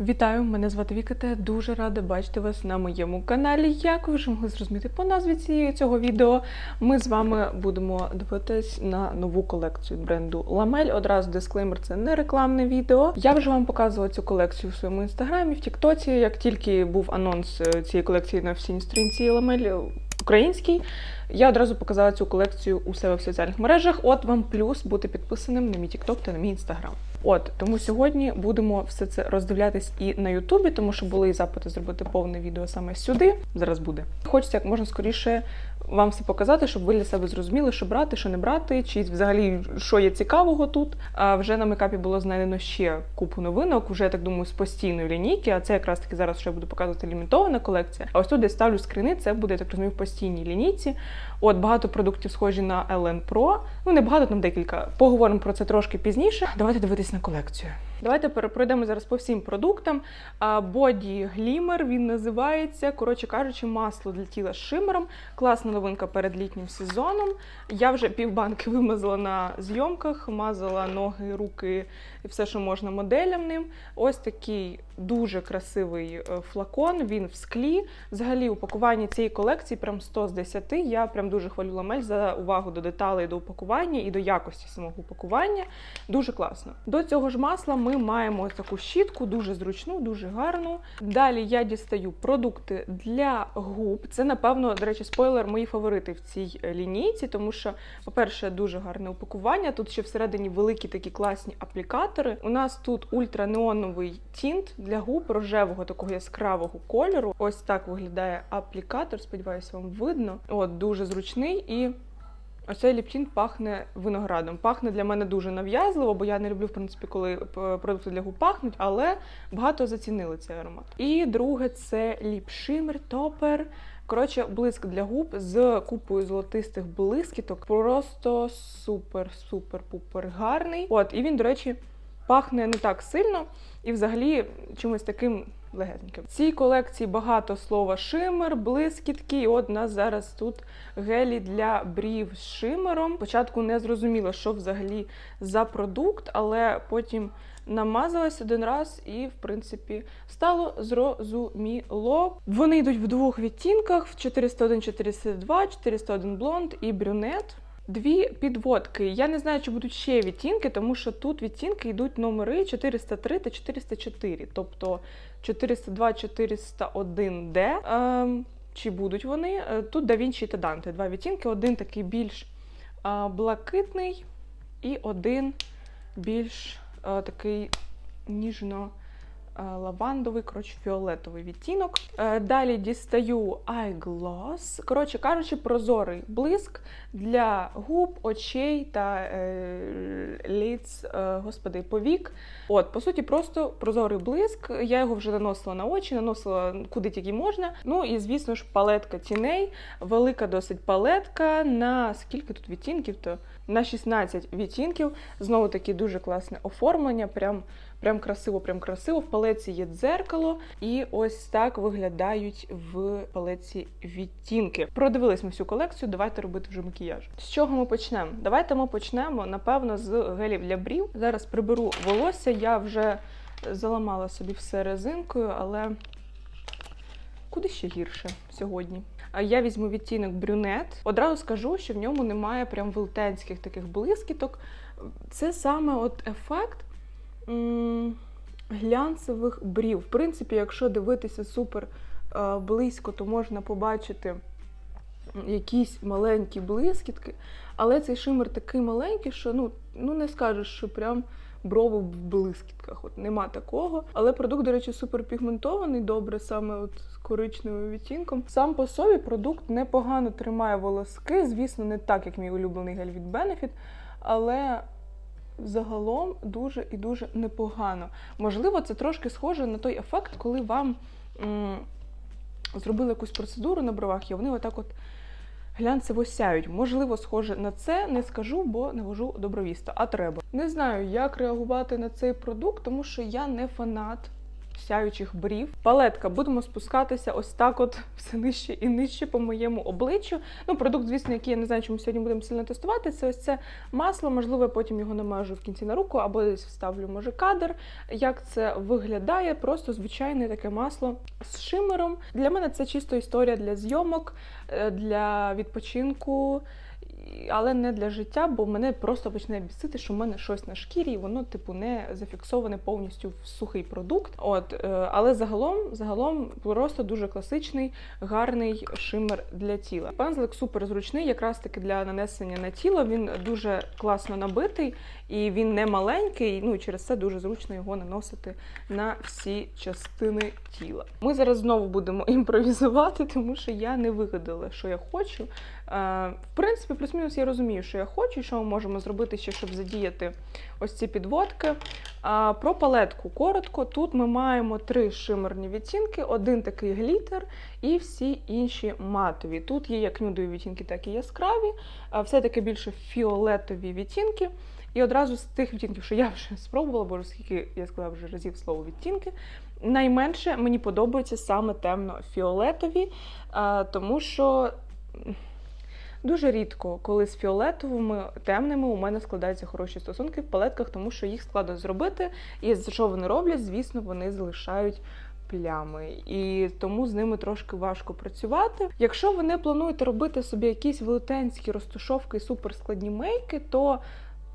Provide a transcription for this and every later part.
Вітаю, мене звати Віка, та я дуже рада бачити вас на моєму каналі. Як ви вже могли зрозуміти по назві цієї цього відео, ми з вами будемо дивитись на нову колекцію бренду Ламель. Одразу дисклеймер, це не рекламне відео. Я вже вам показувала цю колекцію в своєму інстаграмі, в Тіктоці. Як тільки був анонс е, цієї колекції на офіційній сторінці Ламель українській, я одразу показала цю колекцію у себе в соціальних мережах. От вам плюс бути підписаним на мій Тікток та на мій інстаграм. От тому сьогодні будемо все це роздивлятись і на Ютубі, тому що були і запити зробити повне відео саме сюди. Зараз буде. Хочеться як можна скоріше вам все показати, щоб ви для себе зрозуміли, що брати, що не брати, чи взагалі що є цікавого тут. А вже на мекапі було знайдено ще купу новинок. Вже я так думаю, з постійної лінійки. А це якраз таки зараз що я буду показувати лімітована колекція. А ось тут, де ставлю скрини, це буде я так розумію, в постійній лінійці. От багато продуктів схожі на LN Pro. Ну не багато, там декілька. Поговоримо про це трошки пізніше. Давайте дивитись на колекцію. Давайте перепройдемо зараз по всім продуктам. Body Glimmer він називається. Коротше кажучи, масло для тіла з шимером. Класна новинка перед літнім сезоном. Я вже півбанки вимазала на зйомках, мазала ноги, руки і все, що можна моделям ним. Ось такий дуже красивий е, флакон. Він в склі. Взагалі, упакування цієї колекції прям 100 з 10. Я прям дуже хвалю ламель за увагу до деталей, до упакування і до якості самого упакування. Дуже класно. До цього ж масла ми маємо ось таку щітку, дуже зручну, дуже гарну. Далі я дістаю продукти для губ. Це, напевно, до речі, спойлер, мої фаворити в цій е, лінійці, тому що, по-перше, дуже гарне упакування. Тут ще всередині великі такі класні аплікатори. У нас тут ультранеоновий тінт для губ рожевого такого яскравого кольору. Ось так виглядає аплікатор. Сподіваюся, вам видно. От дуже зручний і. Оцей ліптін пахне виноградом. Пахне для мене дуже нав'язливо, бо я не люблю, в принципі, коли продукти для губ пахнуть, але багато зацінили цей аромат. І друге це ліпшимер топер. Коротше, блиск для губ з купою золотистих блискіток. Просто супер, супер, пупер гарний. От, і він, до речі, пахне не так сильно і взагалі чимось таким легеньким. В цій колекції багато слова шимер, блискітки. І от у нас зараз тут гелі для брів з шимером. Спочатку не зрозуміло, що взагалі за продукт, але потім намазалась один раз і, в принципі, стало зрозуміло. Вони йдуть в двох відтінках: в 401, 402, 401 блонд і брюнет. Дві підводки. Я не знаю, чи будуть ще відтінки, тому що тут відтінки йдуть номери 403 та 404, тобто 402, 401 D. Ем, чи будуть вони? Е, Тут Da Vinci та Dante. Два відтінки. Один такий більш блакитний, і один більш а, такий ніжно. А, Лавандовий, коротше, фіолетовий відтінок. Е, Далі дістаю Eyegloss. Коротше кажучи, прозорий блиск для губ, очей та е, ліц, е, господи, повік. От, по суті, просто прозорий блиск. Я його вже наносила на очі, наносила куди тільки можна. Ну і звісно ж, палетка тіней. Велика досить палетка. На скільки тут відтінків? То на 16 відтінків. Знову таки дуже класне оформлення. Прям Прям красиво, прям красиво. В палеці є дзеркало, і ось так виглядають в палеці відтінки. Продивились ми всю колекцію. Давайте робити вже макіяж. З чого ми почнемо? Давайте ми почнемо, напевно, з гелів для брів. Зараз приберу волосся. Я вже заламала собі все резинкою, але куди ще гірше сьогодні? А Я візьму відтінок брюнет. Одразу скажу, що в ньому немає прям велетенських таких блискіток. Це саме от ефект глянцевих брів. В принципі, якщо дивитися супер е, близько, то можна побачити якісь маленькі блискітки, але цей шимер такий маленький, що ну, ну не скажеш, що прям брови в блискітках. От нема такого. Але продукт, до речі, супер пігментований, добре, саме от з коричневим відтінком. Сам по собі продукт непогано тримає волоски. Звісно, не так, як мій улюблений гель від Benefit, але. Загалом дуже і дуже непогано. Можливо, це трошки схоже на той ефект, коли вам м, зробили якусь процедуру на бровах, і вони отак от глянцево сяють. Можливо, схоже на це, не скажу, бо не вожу добровіста, а треба. Не знаю, як реагувати на цей продукт, тому що я не фанат сяючих брів. Палетка, будемо спускатися ось так, от все нижче і нижче по моєму обличчю. Ну, продукт, звісно, який я не знаю, чому сьогодні будемо сильно тестувати. Це ось це масло. Можливо, я потім його намажу в кінці на руку або десь вставлю, може, кадр. Як це виглядає? Просто звичайне таке масло з шимером. Для мене це чисто історія для зйомок, е, для відпочинку. Але не для життя, бо мене просто починає бісити, що в мене щось на шкірі, і воно, типу, не зафіксоване повністю в сухий продукт. От, е, але загалом, загалом просто дуже класичний, гарний шимер для тіла. Пензлик супер зручний, якраз таки для нанесення на тіло. Він дуже класно набитий і він не маленький. Ну і через це дуже зручно його наносити на всі частини тіла. Ми зараз знову будемо імпровізувати, тому що я не вигадала, що я хочу. Е, В принципі, плюс-мінус я розумію, що я хочу, що ми можемо зробити ще, щоб задіяти ось ці підводки. Про палетку коротко. Тут ми маємо три шимерні відтінки, один такий глітер і всі інші матові. Тут є як нюдові відтінки, так і яскраві, все-таки більше фіолетові відтінки. І одразу з тих відтінків, що я вже спробувала, бо скільки я сказала вже разів слово відтінки. Найменше мені подобаються саме темно-фіолетові, тому що дуже рідко, коли з фіолетовими темними у мене складаються хороші стосунки в палетках, тому що їх складно зробити. І що вони роблять, звісно, вони залишають. Плями, і тому з ними трошки важко працювати. Якщо ви не плануєте робити собі якісь велетенські розташовки і суперскладні мейки, то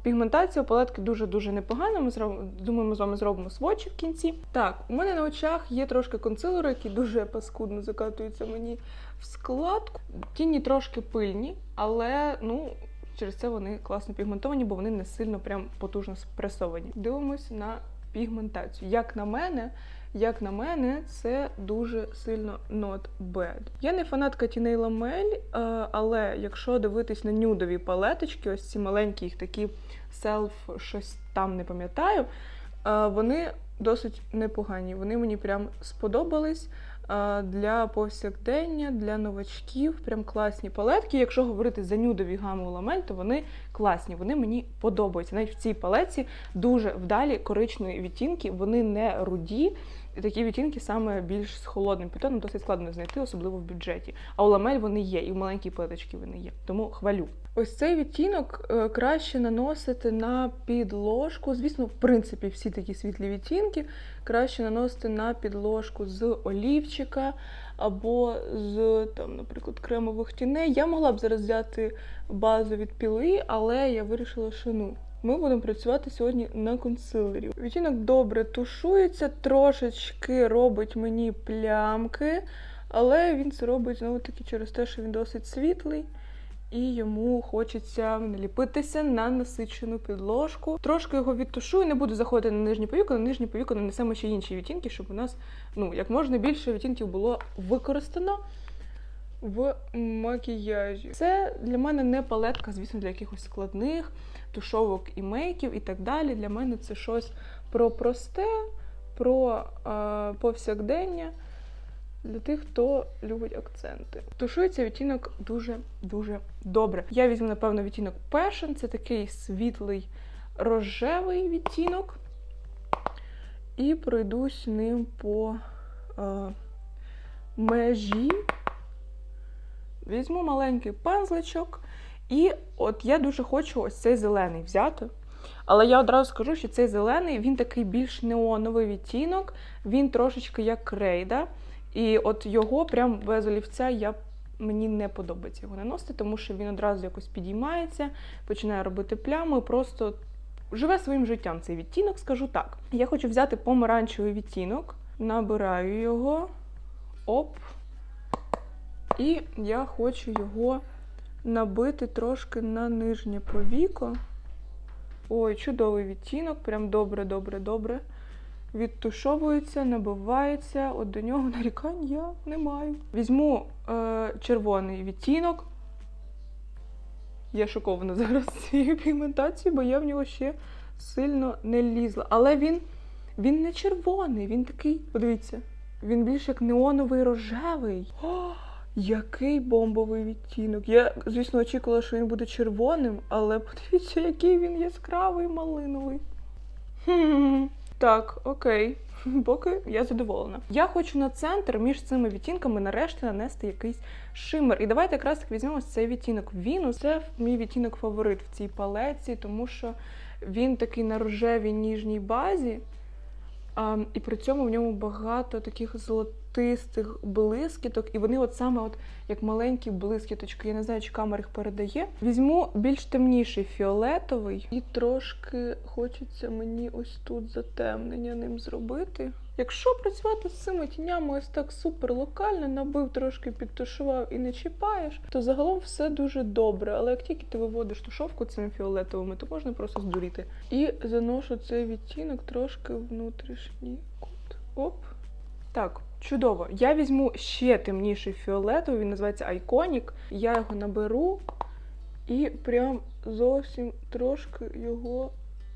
Пігментація у палетки дуже-дуже непогана. Ми думаю, ми з вами зробимо сводчі в кінці. Так, у мене на очах є трошки консилеру, який дуже паскудно закатується мені в складку. Тіні трошки пильні, але ну. Через це вони класно пігментовані, бо вони не сильно прям потужно спресовані. Дивимось на пігментацію. Як на мене, як на мене, це дуже сильно not bad. Я не фанатка тіней ламель, е, але якщо дивитись на нюдові палеточки, ось ці маленькі їх такі селф, щось там не пам'ятаю, е, вони досить непогані. Вони мені прям сподобались. Е, Для повсякдення, для новачків, прям класні палетки. Якщо говорити за нюдові гами ламель, то вони класні, вони мені подобаються. Навіть в цій палеці дуже вдалі коричневі відтінки, вони не руді. Такі відтінки саме більш з холодним підтоном досить складно знайти, особливо в бюджеті. А у ламель вони є, і в маленькій палеточці вони є. Тому хвалю. Ось цей відтінок е, краще наносити на підложку. Звісно, в принципі, всі такі світлі відтінки краще наносити на підложку з олівчика або з, там, наприклад, кремових тіней. Я могла б зараз взяти базу від піли, але я вирішила, що ну. Ми будемо працювати сьогодні на консилері. Відтінок добре тушується, трошечки робить мені плямки, але він це робить знову таки через те, що він досить світлий. І йому хочеться наліпитися на насичену підложку. Трошки його відтушую, не буду заходити на нижні повіки, на нижні повіки нанесемо ще інші відтінки, щоб у нас ну, як можна більше відтінків було використано в макіяжі. Це для мене не палетка, звісно, для якихось складних тушовок і мейків і так далі. Для мене це щось про просте, про е, повсякдення для тих, хто любить акценти. Тушується відтінок дуже-дуже добре. Я візьму, напевно, відтінок Passion. Це такий світлий рожевий відтінок. І пройдусь ним по е, межі. Візьму маленький пензличок. І от я дуже хочу ось цей зелений взяти. Але я одразу скажу, що цей зелений він такий більш неоновий відтінок, він трошечки як крейда. І от його прям без олівця я, мені не подобається його наносити, тому що він одразу якось підіймається, починає робити плями, просто живе своїм життям цей відтінок, скажу так. Я хочу взяти помаранчевий відтінок, набираю його, оп. І я хочу його набити трошки на нижнє повіко. Ой, чудовий відтінок, прям добре, добре, добре. Відтушовується, набивається, от до нього нарікань я не маю. Візьму е, червоний відтінок. Я шокована зараз цією пігментацією, бо я в нього ще сильно не лізла. Але він, він не червоний, він такий, подивіться, він більш як неоновий рожевий. О, який бомбовий відтінок. Я, звісно, очікувала, що він буде червоним, але подивіться, який він яскравий малиновий. Так, окей. Поки я задоволена. Я хочу на центр між цими відтінками нарешті нанести якийсь шимер. І давайте якраз так візьмемо цей відтінок Вінус. Це мій відтінок фаворит в цій палеці, тому що він такий на рожевій ніжній базі. А, і при цьому в ньому багато таких золотистих блискіток, і вони от саме от як маленькі блискіточки. Я не знаю, чи камера їх передає. Візьму більш темніший фіолетовий, і трошки хочеться мені ось тут затемнення ним зробити. Якщо працювати з цими тінями ось так супер локально, набив трошки підтушував і не чіпаєш, то загалом все дуже добре. Але як тільки ти виводиш тушовку цими фіолетовими, то можна просто здуріти. І заношу цей відтінок трошки внутрішній кут. Оп. Так, чудово. Я візьму ще темніший фіолетовий, він називається Iconic. Я його наберу і прям зовсім трошки його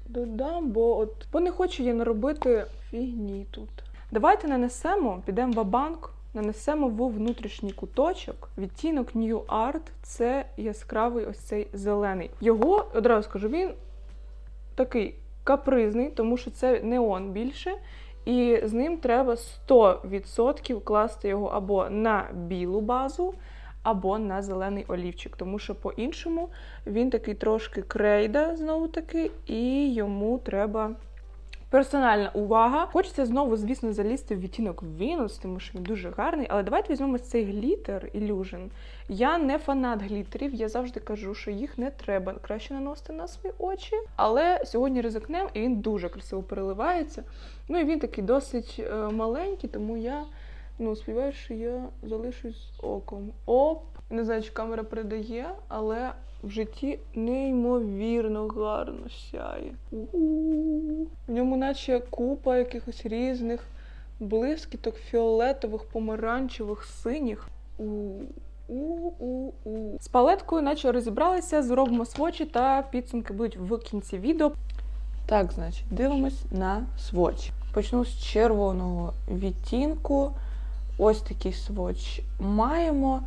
додам, бо от бо не хочу я наробити фігні тут. Давайте нанесемо, підемо в банк нанесемо в внутрішній куточок відтінок New Art. Це яскравий ось цей зелений. Його одразу скажу, він такий капризний, тому що це неон більше. І з ним треба 100% класти його або на білу базу, або на зелений олівчик, тому що по-іншому він такий трошки крейда, знову таки, і йому треба персональна увага. Хочеться знову, звісно, залізти в відтінок Venus, тому що він дуже гарний. Але давайте візьмемо цей глітер Illusion. Я не фанат глітерів, я завжди кажу, що їх не треба краще наносити на свої очі. Але сьогодні ризикнемо, і він дуже красиво переливається. Ну і він такий досить е, маленький, тому я ну, що я залишусь з оком. Оп! Не знаю, чи камера передає, але в житті неймовірно гарно сяє. У-у-у. В ньому наче купа якихось різних блискіток, фіолетових, помаранчевих, синіх. У. У-у-у. З палеткою, наче розібралися, зробимо свочі та підсумки будуть в кінці відео. Так, значить, дивимось на свочі. Почну з червоного відтінку. Ось такий своч маємо.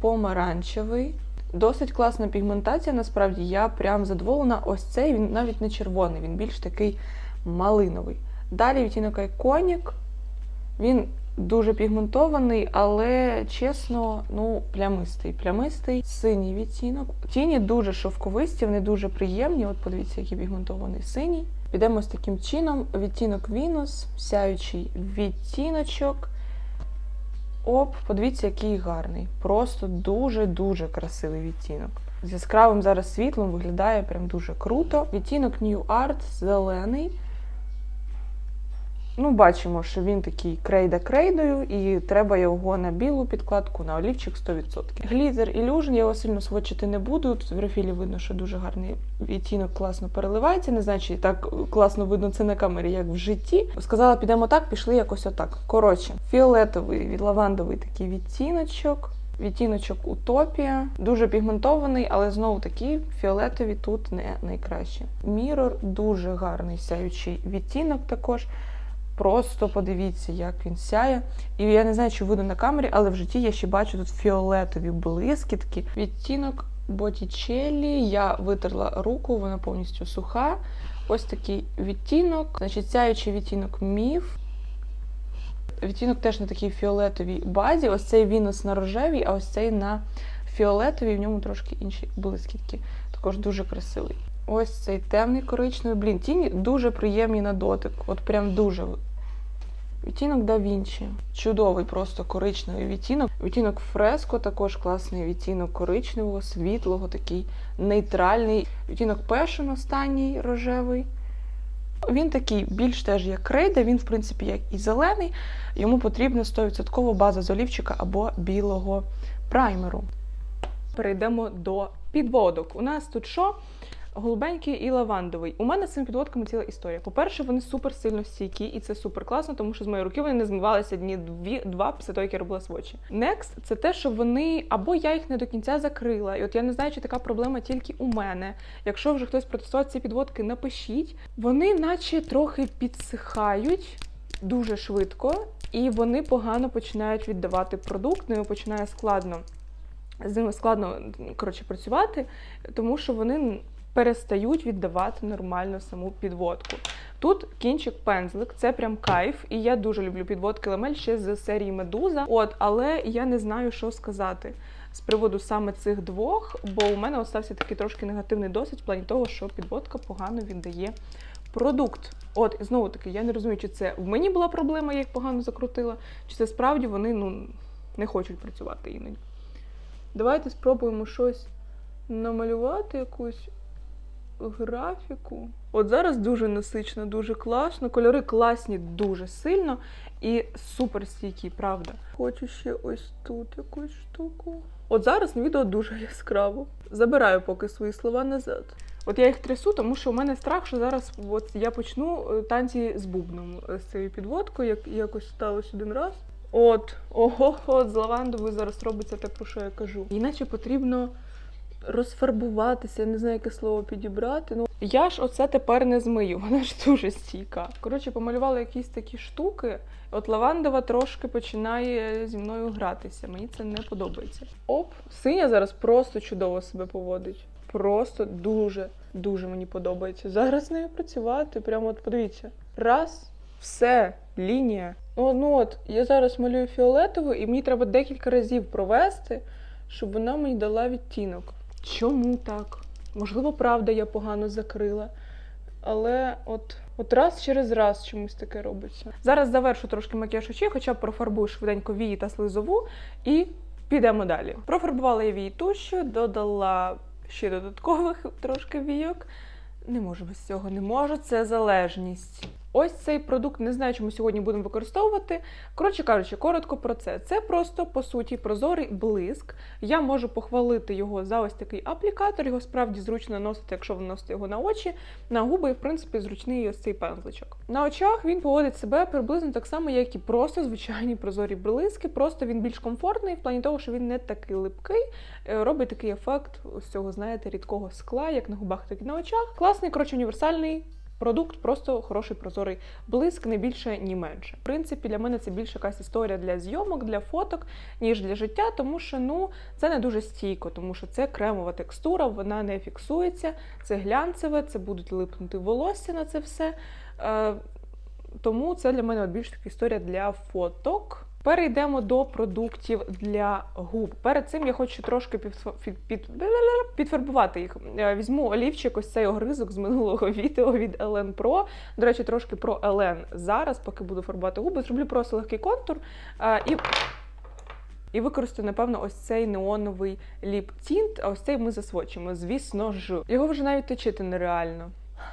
Помаранчевий. Досить класна пігментація, насправді я прям задоволена. Ось цей він навіть не червоний, він більш такий малиновий. Далі відтінок Iconic. Він дуже пігментований, але чесно, ну, плямистий. Плямистий синій відтінок. Тіні дуже шовковисті, вони дуже приємні. От подивіться, який пігментований синій. Підемо з таким чином. Відтінок Venus, сяючий відтіночок. Оп, подивіться, який гарний. Просто дуже-дуже красивий відтінок. З яскравим зараз світлом виглядає прям дуже круто. Відтінок New Art зелений. Ну, бачимо, що він такий крейда крейдою, і треба його на білу підкладку, на олівчик 100%. Глітер Illusion, я його сильно сводчити не буду. Тут в рефілі видно, що дуже гарний відтінок класно переливається. Не знаю, чи так класно видно це на камері, як в житті. Сказала, підемо так, пішли якось отак. Коротше, фіолетовий від лавандовий такий відтіночок. Відтіночок Утопія. Дуже пігментований, але знову таки фіолетові тут не найкраще. Мірор дуже гарний сяючий відтінок також. Просто подивіться, як він сяє. І я не знаю, чи видно на камері, але в житті я ще бачу тут фіолетові блискітки. Відтінок Боттічеллі. Я витерла руку, вона повністю суха. Ось такий відтінок. Значить, сяючий відтінок міф. Відтінок теж на такій фіолетовій базі. Ось цей Вінус на рожевій, а ось цей на фіолетовій, в ньому трошки інші блискітки. Також дуже красивий. Ось цей темний коричневий. Блін, тіні дуже приємні на дотик. От прям дуже. Відтінок Да Вінчі. Чудовий просто коричневий відтінок. Відтінок Фреско також класний відтінок коричневого, світлого, такий нейтральний. Відтінок Passion останній рожевий. Він такий більш теж як крейда, він, в принципі, як і зелений. Йому потрібна 100% база з олівчика або білого праймеру. Перейдемо до підводок. У нас тут що? Голубенький і лавандовий. У мене з цими підводками ціла історія. По-перше, вони супер сильно стійкі, і це супер класно, тому що з моєї руки вони не змивалися дні дві, два після того, як я робила свочі. Next – це те, що вони або я їх не до кінця закрила. І от я не знаю, чи така проблема тільки у мене. Якщо вже хтось протестував ці підводки, напишіть. Вони, наче трохи підсихають дуже швидко, і вони погано починають віддавати продукт, ними починає складно. З ними складно коротше, працювати, тому що вони перестають віддавати нормально саму підводку. Тут кінчик пензлик, це прям кайф, і я дуже люблю підводки ламель ще з серії Медуза. От, але я не знаю, що сказати з приводу саме цих двох, бо у мене остався такий трошки негативний досвід в плані того, що підводка погано віддає продукт. От, і знову таки, я не розумію, чи це в мені була проблема, я їх погано закрутила, чи це справді вони ну, не хочуть працювати іноді. Давайте спробуємо щось намалювати, якусь графіку. От зараз дуже насичено, дуже класно. Кольори класні дуже сильно і супер стійкі, правда. Хочу ще ось тут якусь штуку. От зараз відео дуже яскраво. Забираю поки свої слова назад. От я їх трясу, тому що у мене страх, що зараз от я почну е, танці з бубном е, з цією підводкою, як якось сталося один раз. От, ого, от з лавандовою зараз робиться те, про що я кажу. Іначе потрібно розфарбуватися, я не знаю, яке слово підібрати. Ну я ж оце тепер не змию, вона ж дуже стійка. Коротше, помалювала якісь такі штуки. От лавандова трошки починає зі мною гратися. Мені це не подобається. Оп, синя зараз просто чудово себе поводить. Просто дуже, дуже мені подобається. Зараз з нею працювати. Прямо от подивіться. Раз, все, лінія. Ну, ну от, я зараз малюю фіолетову, і мені треба декілька разів провести, щоб вона мені дала відтінок. Чому так? Можливо, правда, я погано закрила. Але от, от раз через раз чомусь таке робиться. Зараз завершу трошки макіяж очей, хоча б профарбую швиденько вії та слизову, і підемо далі. Профарбувала я вії тушю, додала ще додаткових трошки війок. Не можу без цього, не можу. Це залежність. Ось цей продукт не знаю, чому сьогодні будемо використовувати. Коротше кажучи, коротко про це. Це просто по суті прозорий блиск. Я можу похвалити його за ось такий аплікатор. Його справді зручно наносити, якщо ви носите його на очі, на губи, і в принципі зручний ось цей пензличок. На очах він поводить себе приблизно так само, як і просто звичайні прозорі блиски. Просто він більш комфортний в плані того, що він не такий липкий, е, робить такий ефект ось цього, знаєте, рідкого скла, як на губах, так і на очах. Класний, коротше, універсальний. Продукт просто хороший прозорий блиск, не більше, ні менше. В принципі, для мене це більше якась історія для зйомок, для фоток, ніж для життя, тому що ну це не дуже стійко, тому що це кремова текстура, вона не фіксується, це глянцеве, це будуть липнути волосся на це все. Е, тому це для мене більш така історія для фоток. Перейдемо до продуктів для губ. Перед цим я хочу трошки підф- під, під, підфарбувати їх. Е, Візьму олівчик, ось цей огризок з минулого відео від Elen Pro. До речі, трошки про Elen зараз, поки буду фарбувати губи, зроблю просто легкий контур. е, І і використаю, напевно, ось цей неоновий ліп-тінт, а ось цей ми засвочимо, звісно ж. Його вже навіть точити нереально.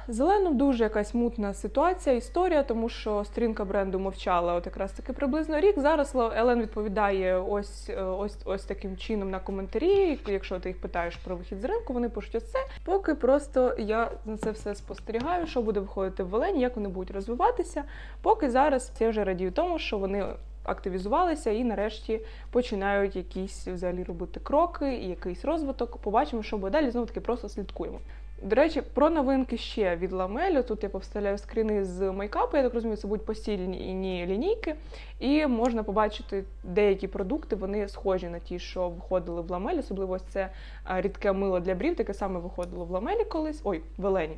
Зеленом дуже якась мутна ситуація, історія, тому що сторінка бренду мовчала от якраз таки приблизно рік. Зараз Елен відповідає ось, е, ось, ось таким чином на коментарі. Якщо ти їх питаєш про вихід з ринку, вони пишуть оце. Поки просто я на це все спостерігаю, що буде виходити в Велені, як вони будуть розвиватися. Поки зараз я вже радію тому, що вони активізувалися і нарешті починають якісь взагалі робити кроки і якийсь розвиток. Побачимо, що буде далі. Знову таки просто слідкуємо. До речі, про новинки ще від ламелю. Тут я повставляю скріни з мейкапу. Я так розумію, це будуть постільні лінійки, і можна побачити деякі продукти. Вони схожі на ті, що виходили в ламелі. Особливо ось це рідке мило для брів, таке саме виходило в ламелі колись. Ой, в Елені.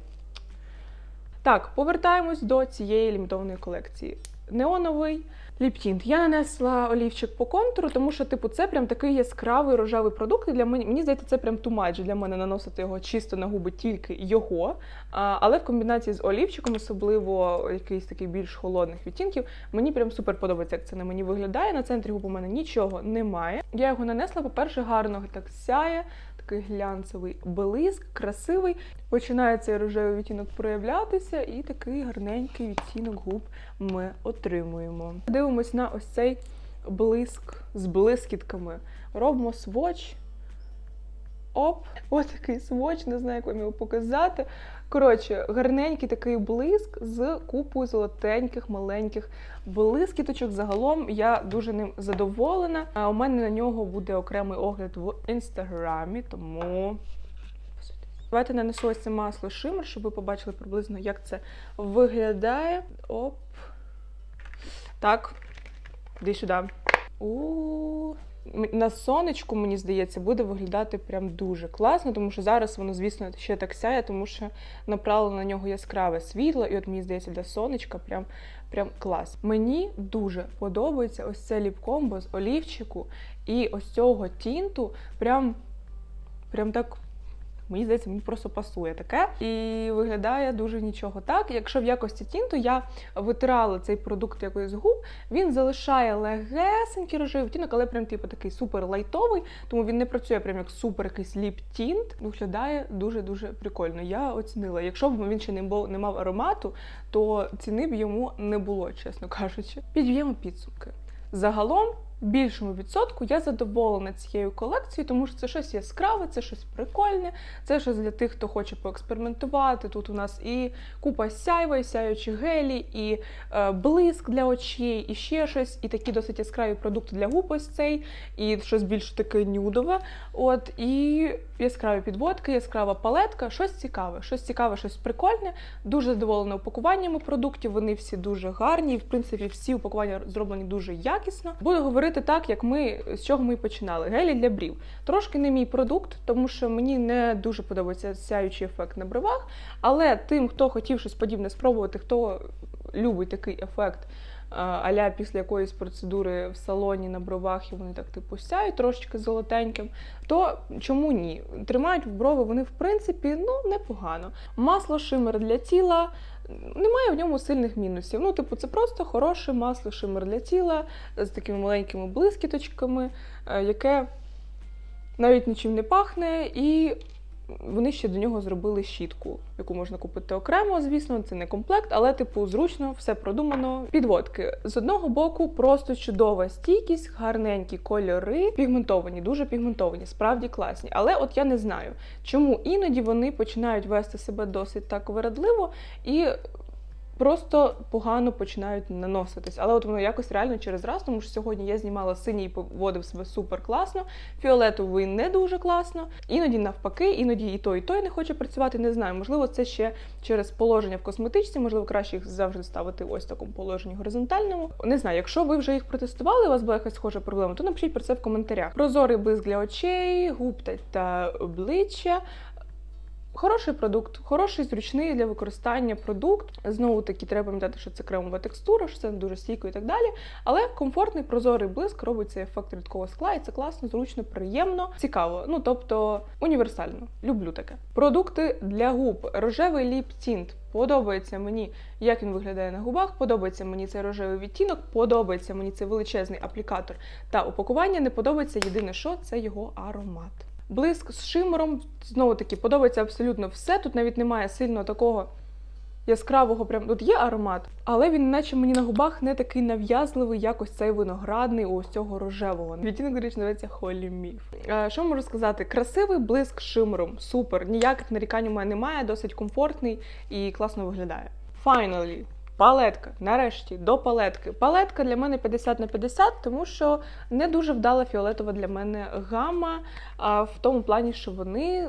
Так, повертаємось до цієї лімітованої колекції. Неоновий ліптінт. Я нанесла олівчик по контуру, тому що, типу, це прям такий яскравий рожевий продукт. Для мене мені здається, це прям тумач для мене наносити його чисто на губи тільки його. А, але в комбінації з олівчиком, особливо якийсь такий більш холодних відтінків, мені прям супер подобається, як це на мені виглядає. На центрі губ у мене нічого немає. Я його нанесла, по-перше, гарно так сяє. Такий глянцевий блиск, красивий. Починає цей рожевий відтінок проявлятися, і такий гарненький відтінок губ ми отримуємо. Дивимось на ось цей блиск з блискітками. Робимо своч. Оп, ось такий своч, не знаю, як вам його показати. Коротше, гарненький такий блиск з купою золотеньких, маленьких блискіточок. Загалом я дуже ним задоволена. А у мене на нього буде окремий огляд в інстаграмі, тому. Давайте нанесу ось це масло шимер, щоб ви побачили приблизно, як це виглядає. Оп. Так, іди сюди. У на сонечку, мені здається, буде виглядати прям дуже класно, тому що зараз воно, звісно, ще так сяє, тому що направлено на нього яскраве світло, і от мені здається, для сонечка прям, прям клас. Мені дуже подобається ось це ліп-комбо з олівчику і ось цього тінту. Прям, прям так. Мені здається, мені просто пасує таке і виглядає дуже нічого так. Якщо в якості тінту я витирала цей продукт якось губ, він залишає легесенький рожевий відтінок, але прям типу такий супер лайтовий, тому він не працює прям як супер якийсь ліп-тінт. Виглядає дуже-дуже прикольно. Я оцінила. Якщо б він ще не був не мав аромату, то ціни б йому не було, чесно кажучи. Підб'ємо підсумки. Загалом, більшому відсотку я задоволена цією колекцією, тому що це щось яскраве, це щось прикольне, це щось для тих, хто хоче поекспериментувати. Тут у нас і купа сяйва, і сяючі гелі, і е, блиск для очей, і ще щось, і такі досить яскраві продукти для губ ось цей, і щось більш таке нюдове. От і яскраві підводки, яскрава палетка, щось цікаве, щось цікаве, щось прикольне. Дуже задоволена упакуваннями продуктів. Вони всі дуже гарні. і, В принципі, всі упакування зроблені дуже якісно. Буду говорити так, як ми з чого ми починали. Гелі для брів. Трошки не мій продукт, тому що мені не дуже подобається сяючий ефект на бровах. Але тим, хто хотів щось подібне спробувати, хто любить такий ефект. Аля після якоїсь процедури в салоні на бровах і вони так типу сяють трошечки золотеньким, то чому ні? Тримають в брови вони в принципі ну непогано. Масло шимер для тіла. Немає в ньому сильних мінусів. Ну, типу, це просто хороше масло шимер для тіла з такими маленькими блискіточками, е, яке навіть нічим не пахне, і вони ще до нього зробили щітку, яку можна купити окремо, звісно, це не комплект, але типу зручно, все продумано. Підводки з одного боку, просто чудова стійкість, гарненькі кольори, пігментовані, дуже пігментовані, справді класні. Але от я не знаю, чому іноді вони починають вести себе досить так вередливо і. Просто погано починають наноситись, але от воно якось реально через раз, тому що сьогодні я знімала синій поводив себе супер класно, фіолетовий не дуже класно. Іноді навпаки, іноді і той, і той не хоче працювати. Не знаю. Можливо, це ще через положення в косметичці. Можливо, краще їх завжди ставити ось в такому положенні горизонтальному. Не знаю, якщо ви вже їх протестували, у вас була якась схожа проблема, то напишіть про це в коментарях. Прозорий блиск для очей, губ та обличчя. Хороший продукт, хороший, зручний для використання продукт. Знову таки, треба пам'ятати, що це кремова текстура, що це дуже стійко і так далі. Але комфортний прозорий блиск робить цей ефект рідкого скла, і це класно, зручно, приємно, цікаво. Ну тобто універсально. Люблю таке. Продукти для губ. Рожевий ліп тінт. Подобається мені, як він виглядає на губах. Подобається мені цей рожевий відтінок, подобається мені цей величезний аплікатор та упакування. Не подобається єдине, що це його аромат. Блиск з шимером, знову таки, подобається абсолютно все. Тут навіть немає сильно такого яскравого, прям тут є аромат, але він, наче мені на губах, не такий нав'язливий, як ось цей виноградний, ось цього рожевого. Відтінок, до речі, називається Холі Міф. Е, Що можу сказати? Красивий блиск з шимером, супер. Ніяких нарікань у мене немає, досить комфортний і класно виглядає. Finally, Палетка, нарешті, до палетки. Палетка для мене 50 на 50, тому що не дуже вдала фіолетова для мене гама, а в тому плані, що вони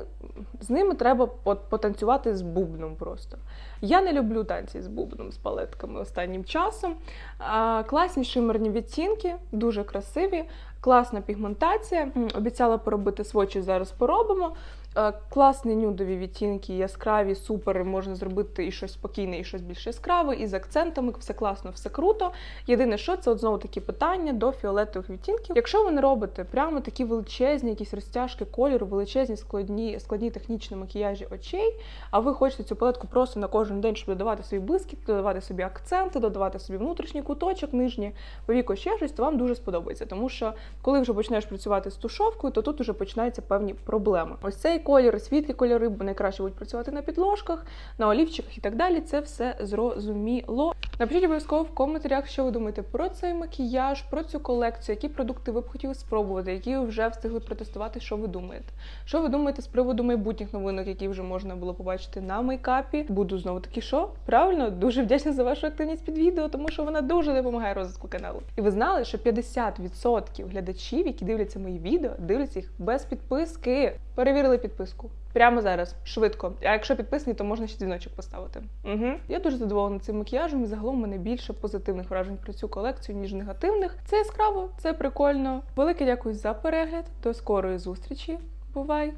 з ними треба потанцювати з бубном просто. Я не люблю танці з бубном, з палетками останнім часом. А, класні шимерні відтінки, дуже красиві, класна пігментація. Обіцяла поробити свочі, зараз поробимо. Е, Класні нюдові відтінки, яскраві, супер. Можна зробити і щось спокійне, і щось більш яскраве, і з акцентами. Все класно, все круто. Єдине, що це от знову такі питання до фіолетових відтінків. Якщо ви не робите прямо такі величезні, якісь розтяжки кольору, величезні складні, складні технічні макіяжі очей, а ви хочете цю палетку просто на кожен день, щоб додавати собі блискітки, додавати собі акценти, додавати собі внутрішній куточок, нижній повіко ще щось, то вам дуже сподобається. Тому що коли вже почнеш працювати з тушовкою, то тут вже починаються певні проблеми. Ось цей колір, світлі кольори, найкраще будуть працювати на підложках, на олівчиках і так далі. Це все зрозуміло. Напишіть обов'язково в коментарях, що ви думаєте про цей макіяж, про цю колекцію, які продукти ви б хотіли спробувати, які ви вже встигли протестувати, що ви думаєте. Що ви думаєте з приводу майбутніх новинок, які вже можна було побачити на мейкапі? Буду знову таки, що правильно дуже вдячна за вашу активність під відео, тому що вона дуже допомагає розвитку каналу. І ви знали, що 50% глядачів, які дивляться мої відео, дивляться їх без підписки. Перевірили підписку. Підписку. Прямо зараз, швидко. А якщо підписані, то можна ще дзвіночок поставити. Угу. Я дуже задоволена цим макіяжем, і загалом у мене більше позитивних вражень про цю колекцію, ніж негативних. Це яскраво, це прикольно. Велике дякую за перегляд. До скорої зустрічі. Бувай!